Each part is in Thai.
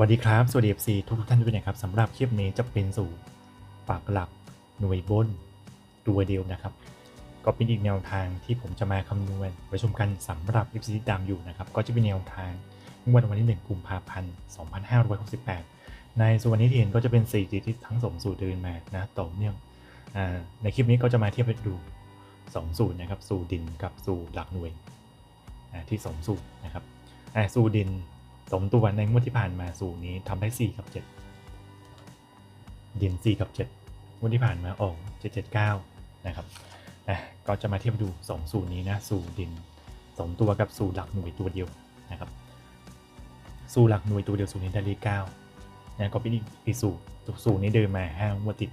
วัสดีครับ สวัสดี FC ทุกทุกๆท่านด้วยนะครับสำหรับคลิปนี้จะเป็นสู่ปากหลักหน่วยบนตัวเดียวนะครับ ก็เป็นอีกแนวทางที่ผมจะมาคำนวณไว้ชมกันสำหรับ FC ที่ตามอยู่นะครับ ก็จะเป็นแนวทางงวดวันที่ 1 กุมภาพันธ์ 2568 ในส่วนนี้ที่เห็นก็จะเป็น4ที่ทั้งสองสูตรเดินมานะต่อเนื่องอในคลิปนี้ก็จะมาเทียบให้ดู2สูตรนะครับ สูตรดินกับสูตรหลักหน่วยที่2สูตรนะครับสูตรดิน สมตัวในงวดที่ผ่านมาสูตรนี้ทำได้ 4 กับ7ดิน4 กับ 7 งวดที่ผ่านมาออก 779 นะครับอะก็จะมาเทียบดู 2 สูตรนี้นะ สูตรดิน2ตัวกับสูตรหลักหน่วยตัวเดียวนะครับ สูตรหลักหน่วยตัวเดียวสูตรนี้ได้เลข9นะก็เป็นอีกสูตรสูตรนี้เดินมา5งวดติด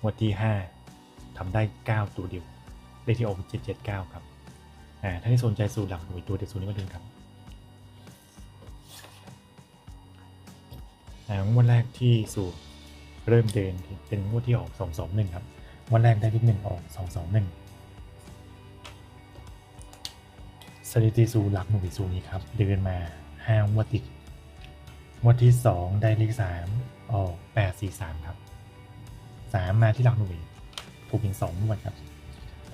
งวดที่ 5ทำได้ 9 ตัวเดียวเลขที่ออก779 ครับอ่าถ้าที่สนใจสูตรหลักหน่วยตัวเดียวสูตรนี้ก็เดินครับ งวดแรกที่สูตรเริ่มเดินเป็นงวดที่ออก221ครับงวดแรกได้ที่1ออก 221สถิติสูตรหลักหน่วยสูนี้ครับเดินมา5งวดติดงวดที่ 2 ได้เลข3ออก843ครับ3มาที่หลักหน่วยถูกเป็น2งวดครับ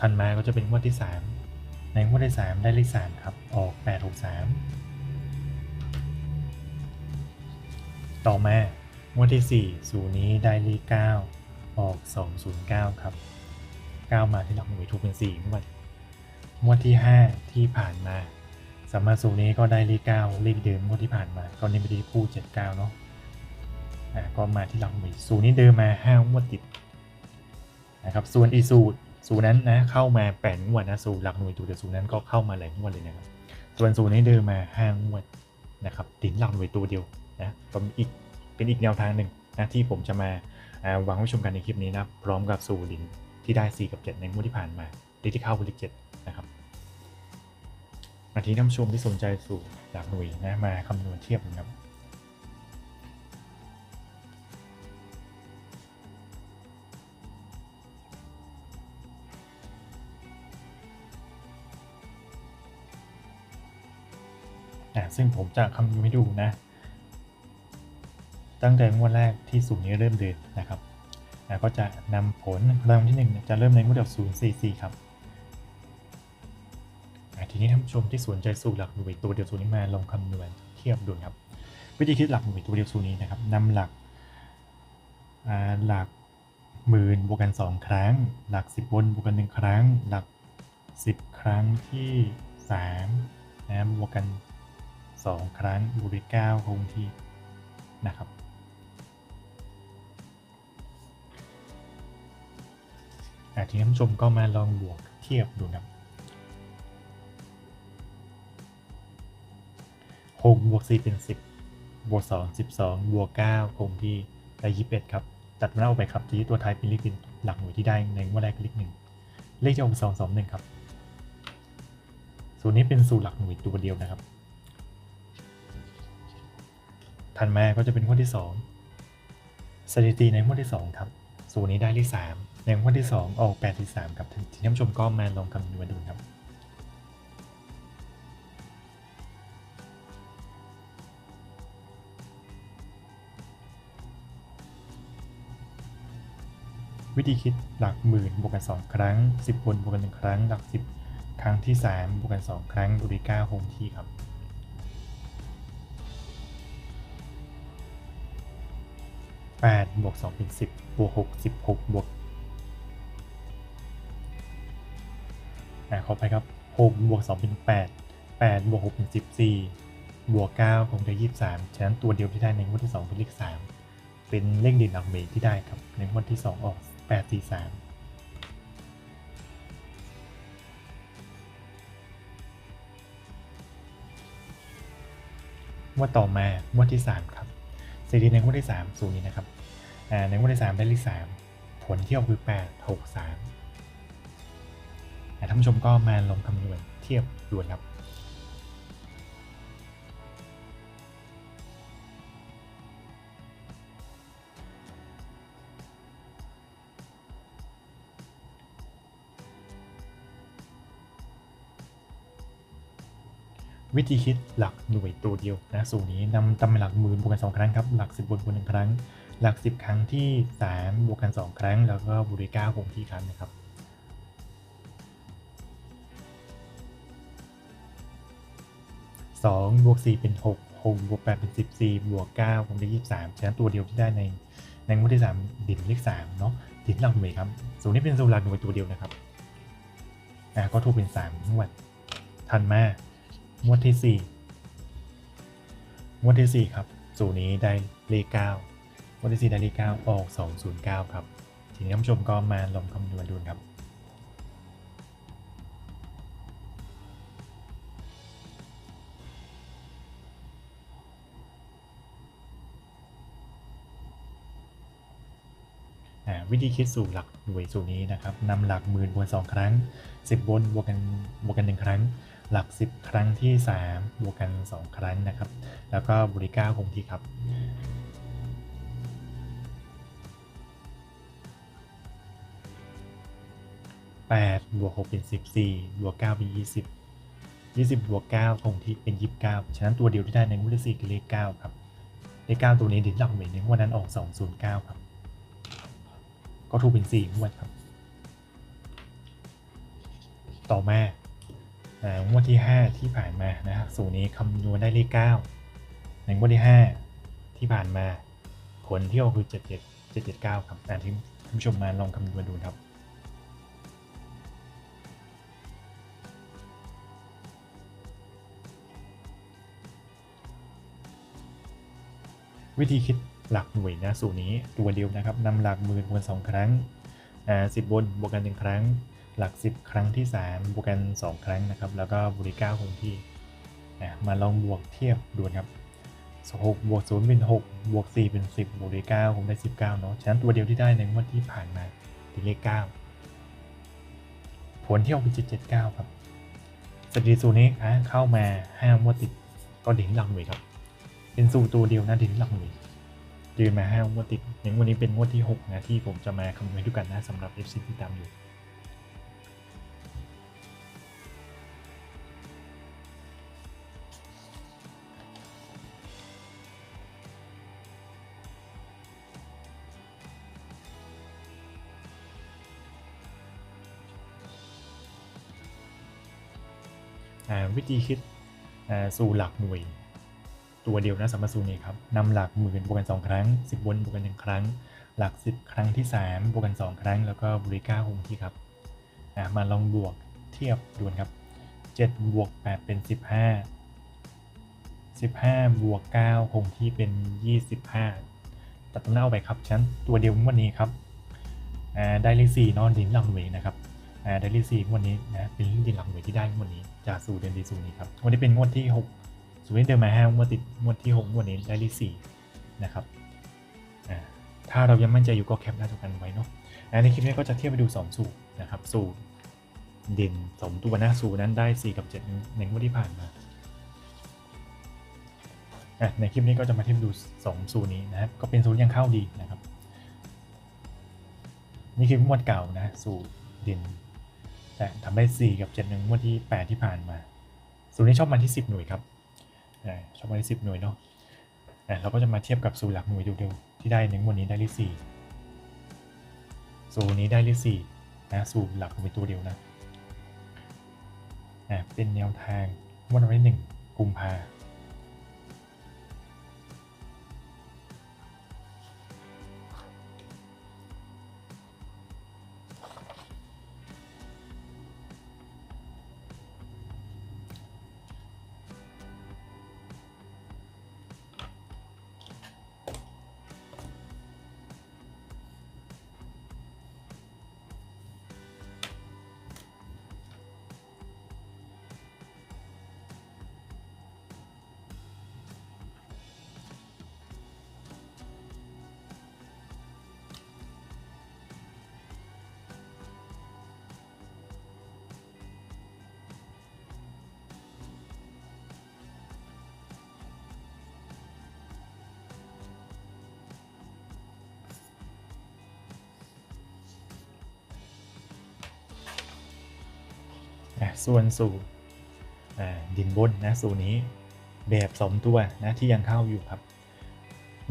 ถัดมาก็จะเป็นงวดที่ 3 ในงวดที่ 3 ได้เลข3ครับออก863 ต่อมางวดที่ 4 สูนี้ได้เลข9ออก 209 ครับ 9 มาที่หลักหน่วยถูกเป็น4งวดงวดที่ 5 ที่ผ่านมาสำหรับสูนี้ก็ได้เลข9เลขเดิมงวดที่ผ่านมา ก็เน้นไปที่คู่ 79 เนาะอ่าก็มาที่หลักหน่วยสูนี้เดิมมา5งวดติดนะครับส่วนอีสูตรสูตรนั้นนะเข้ามา8งวดนะสูตรหลักหน่วยตัวเดียวสูตรนั้นก็เข้ามาหลายงวดเลยนะครับส่วนสูตรนี้เดิมมา5งวดนะครับติดหลักหน่วยตัวเดียว นะก็อีกเป็นอีกแนวทางหนึ่งนะที่ผมจะมาวางไว้ชมกันในคลิปนี้นะพร้อมกับสูรลินที่ได้ 4 กับ 7 ในงวดที่ผ่านมาเลขที่เข้าเลข7นะครับอาทิตย์ท่านชมที่สนใจสูตรหลักหน่วยนะมาคำนวณเทียบกันครับอะซึ่งผมจะคำนวณให้ดูนะ ตั้งแต่งวดแรกที่สูตรนี้เริ่มเดินนะครับอะก็จะนำผลรางวัลที่หนึ่งจะเริ่มในงวดแบบ0 4 4 ครับทีนี้ท่านผู้ชมที่สนใจสูตรหลักหน่วยตัวเดียวสูตรนี้มาลองคำนวณเทียบดูครับ วิธีคิดหลักหน่วยตัวเดียวสูตรนี้นะครับนำหลักหลักหมื่นบวกกัน 2 ครั้ง หลัก 10บนบวกกัน 1 ครั้ง หลัก 10 ครั้งที่3นะบวกกัน 2 ครั้งบวกด้วย9คงที่นะครับ่ะทีนี้ท่านผู้ชมก็มาลองบวกเทียบดูนะครับหกบวกสี่เป็นสิบบวกสองสิบสองบวกเก้าคงที่ได้ยี่สิบเอ็ดครับตัดมันออกไปครับที่ตัวท้ายเป็นเลขเป็นหลักหน่วยที่ได้ในงวดแรกเลขหนึ่งเลขที่ออกสองสองหนึ่งครับสูตรนี้เป็นสูตรหลักหน่วยตัวเดียวนะครับถัดมาก็จะเป็นงวดที่ 2 สถิติในงวดที่ 2 ครับ สูตรนี้ได้เลข3 ในงวดที่ 2 ออก8ที่3ครับที่ท่านผู้ชมก็มาลองคำนวณดูครับวิธีคิดหลักหมื่นบวกกัน 2 ครั้ง 10บนบวกกัน 1 ครั้ง หลัก 10 ครั้งที่ 3 บวกกัน 2 ครั้งบวกด้วย9คงที่ครับ 8 บวก2เป็น 10 บวก 6 16 บวก อ่าขอไปครับ6บวก2เป็น8 8บวก6เป็น14บวก9คงจะ23 ฉะนั้นตัวเดียวที่ได้ในงวดที่ 2 เป็นเลข 3 เป็นเลขเด่นหลักเมตที่ได้ครับ ในงวดที่ 2 ออก 8 4 3งวดต่อมางวดที่ 3 ครับสถิติในงวดที่3สูตรนี้นะครับอ่าในงวดที่ 3 ได้เลข3ผลที่ออกคือ8 6 3อ่า ท่านผู้ชมก็มาลงคำนวณเทียบด่วนครับวิธีคิดหลักหน่วยตัวเดียวนะสูตรนี้นำตำแหน่งหลักหมื่นบวกกัน 2 ครั้งครับ หลัก 10บวกกันหนึ่งครั้ง หลัก 10 ครั้งที่ 3 บวกกัน 2 ครั้ง แล้วก็บวกด้วย9คงที่ครั้งนะครับ 2บวก4เป็น 6 6บวก8เป็น 14บวก9คงได้23 ฉะนั้นตัวเดียวที่ได้ในในงวดที่ 3 ดินเลข3เนาะดินหลักหน่วยครับสูตรนี้เป็นสูตรหลักหน่วยตัวเดียวนะครับอะก็ถูกเป็น 3 งวด ทันมางวดที่ 4 งวดที่ 4 ครับ สูตรนี้ได้เลข9งวดที่ 4 ได้เลข9ออก 209 ครับ ทีนี้ท่านผู้ชมก็มาลองคำนวณดูครับ วิธีคิดสูตรหลักหน่วยสูตรนี้นะครับนำหลักหมื่นบวกสองครั้ง 10บนบวกกันบวกกันหนึ่งครั้ง หลัก 10 ครั้งที่ 3 บวกกัน 2 ครั้งนะครับ แล้วก็บริก้าคงที่ครับ8บวก6เป็น 14 บวก9เป็น 20 20 บวก9คงที่เป็น 29 ฉะนั้นตัวเดียวที่ได้ในงวดที่4คือเลข 9 ครับ เลข 9 ตัวนี้ดินหลักหน่วยในงวดนั้นออก 209 ครับ ก็ถูกเป็น4งวดครับ ต่อมาอ่างวดที่ 5 ที่ผ่านมานะครับสูตรนี้คำนวณได้เลข9ในงวดที่ 5 ที่ผ่านมา ผลที่ออกคือ 77 779ครับอ่านที่ท่านผู้ชมมาลองคำนวณดูครับ วิธีคิด หลักหน่วยนะสูตรนี้ตัวเดียวนะครับนำหลักหมื่นบวกสองครั้งอ่าสิบบนบวกกันหนึ่งครั้ง หลัก 10 ครั้งที่ 3 บวกกัน 2 ครั้งนะครับ แล้วก็บวกเก้าคงที่นะมาลองบวกเทียบดูนะครับ6บวก0เป็น6บวก4เป็น 10บวกด้วย9คงได้ 19 เนาะฉะนั้นตัวเดียวที่ได้ในงวดที่ผ่านมาเป็นเลข 9 ผลที่ออกเป็น779 ครับสถิติสูตรนี้อะเข้ามา5งวดติดก็ดิ่งหลักหน่วยครับ เป็นสูตรตัวเดียวนะดิ่งหลักหน่วย ยืนมา5งวดติดอย่างวันนี้เป็นงวดที่ 6 นะที่ผมจะมาคำนวณให้ดูกันนะสำหรับ FC ที่ตามอยู่ วิธีคิดสู่หลักหน่วย ตัวเดียวนะสำหรับสูนี้ครับนำหลักหมื่นบวกกัน2ครั้ง 10 บนบวกกัน 1 ครั้ง หลัก 10 ครั้งที่ 3 บวกกัน 2 ครั้ง แล้วก็บริก้าคงที่ครับมาลองบวกเทียบดูนะครับ 7 บวก 8 เป็น 15 15 บวก 9 คงที่เป็น 25 ตัดตรงหน้าออกไปครับชั้นตัวเดียววันนี้ครับได้เลข4นอนดินหลักหน่วนะครับอ่าเดลี่ซีงวดนี้นะเป็นดินหลักหน่วที่ได้วดนี้จากสูตรเดือนดีสูนี้ครับวันนี้เป็นงวดที่ 6 สูตรนี้เดินมาห้างวดติดงวดที่6งวดนี้ได้ลี่ซีนะครับถ้าเรายังมั่นใจอยู่ก็แคปหน้าจอกันไว้เนาะในคลิปนี้ก็จะเทียบไปดู 2 สูตรนะครับ สูตรเด่นสมตัวนะสูตรนั้นได้ 4 กับ7ในงวดที่ผ่านมาในคลิปนี้ก็จะมาเทียบดู 2 สูตรนี้นะครับก็เป็นสูตรยังเข้าดีนะครับนี่คืองวดเก่านะสูตรเด่นแต่ทำได้ 4 กับ7หนึ่งงวดที่ 8 ที่ผ่านมา สูตรนี้ชอบมาที่ 10 หน่วยครับ ชอบมาที่สิบหน่วยเนาะเราก็จะมาเทียบกับสูตรหลักหน่วยเดียวๆที่ได้ในงวดนี้ได้ที่สูตรนี้ได้ที่นะสูตรหลักหน่วยตัวเดียวนะเป็นแนวทางวันที่งกุมภาพันธ์ ส่วนสู่ดินบนนะสูตรนี้แบบสองตัวนะที่ยังเข้าอยู่ครับ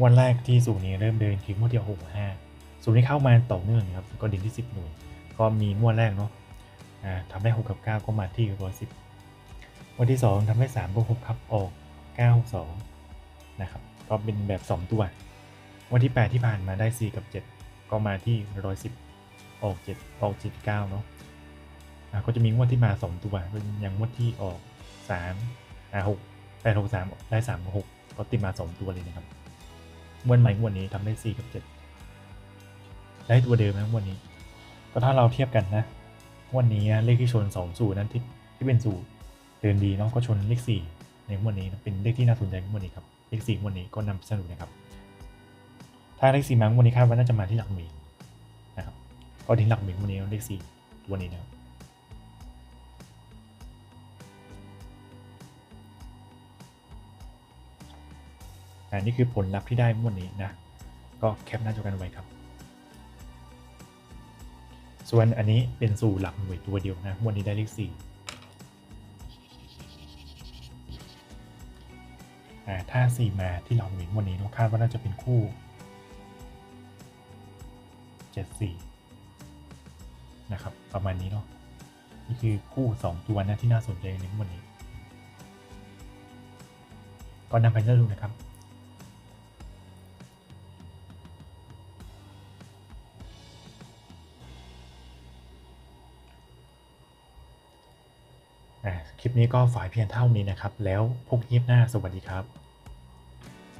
วันแรกที่สูตรนี้เริ่มเดินคืองวดที่หกห้าสูตรนี้เข้ามาต่อเนื่องครับก็ดินที่สิบหน่วย ก็มีงวดแรกเนาะอ่าทำได้หกกับเก้าก็มาที่ร้อยสิบวันที่สองทำได้สามก็หกครับออกเก้าสองนะครับก็เป็นแบบสองตัว วันที่แปดที่ผ่านมาได้สี่กับเจ็ดก็มาที่ร้อยสิบออกเจ็ดออกเจ็ดเก้าเนาะ ก็จะมีงวดที่มา 2 ตัวเป็นอย่างงวดที่ออก3อ่า6 8 6 3ได้3กับ6ก็ติดมา 2 ตัวเลยนะครับงวดใหม่งวดนี้ทำได้4กับ7ได้ตัวเดิมนะงวดนี้ ก็ถ้าเราเทียบกันนะงวดนี้เลขที่ชน2สูตรนั้นที่ที่เป็นสูตรเดินดีเนาะก็ชนเลข4ในงวดนี้เป็นเลขที่น่าสนใจงวดนี้ครับเลข4งวดนี้ก็นำสนุกนะครับ ถ้าเลข4มางวดนี้คาดว่าน่าจะมาที่หลักหมื่นนะครับก็ทิ้งหลักหมื่นงวดนี้เลข4ตัวนี้นะครับ อันนี้คือผลลัพธ์ที่ได้งวดนี้นะ ก็แคปหน้าจอกันไว้ครับ ส่วนอันนี้เป็นสู่หลักหน่วยตัวเดียวนะวดนี้ได้เลขสี่อ่าถ้าสี่มาที่หลักหน่วยงวดนี้เราคาดว่าน่าจะเป็นคู่เจ็ดสี่นะครับ ประมาณนี้เนาะนี่คือคู่สองตัวนะที่น่าสนใจในงวดนี้ ก็นำไปเลือกดูนะครับ คลิปนี้ก็ฝ่ายเพียงเท่านี้นะครับ แล้วพบคลิปหน้าสวัสดีครับ